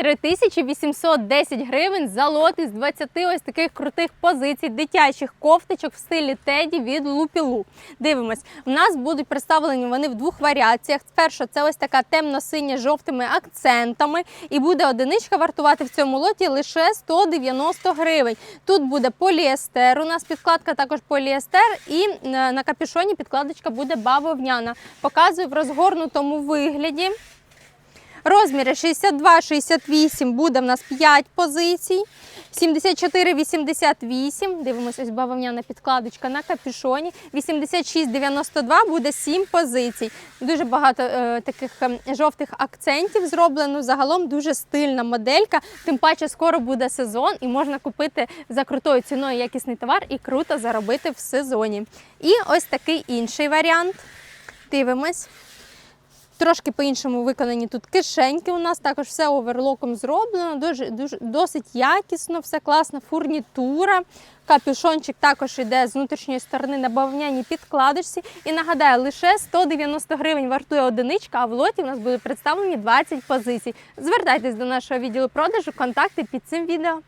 3810 гривень за лот із 20 ось таких крутих позицій дитячих кофточок в стилі теді від Лупілу. Дивимось, у нас будуть представлені вони в двох варіаціях. Перша це ось така темно-синя з жовтими акцентами, і буде одиничка вартувати в цьому лоті лише 190 гривень. Тут буде поліестер. У нас підкладка також поліестер, і е, на капюшоні підкладочка буде бавовняна. Показую в розгорнутому вигляді. Розміри 62-68 буде в нас 5 позицій. 74-88, дивимося, ось бавовняна підкладочка на капюшоні. 86-92 буде 7 позицій. Дуже багато е, таких е, жовтих акцентів зроблено. Загалом дуже стильна моделька. Тим паче скоро буде сезон і можна купити за крутою ціною якісний товар і круто заробити в сезоні. І ось такий інший варіант. Дивимось. Трошки по-іншому виконані тут кишеньки. У нас також все оверлоком зроблено, дуже, дуже досить якісно, все класно, фурнітура. Капюшончик також йде з внутрішньої сторони на бавовняній підкладочці. І нагадаю, лише 190 гривень вартує одиничка, а в лоті у нас будуть представлені 20 позицій. Звертайтесь до нашого відділу продажу, контакти під цим відео.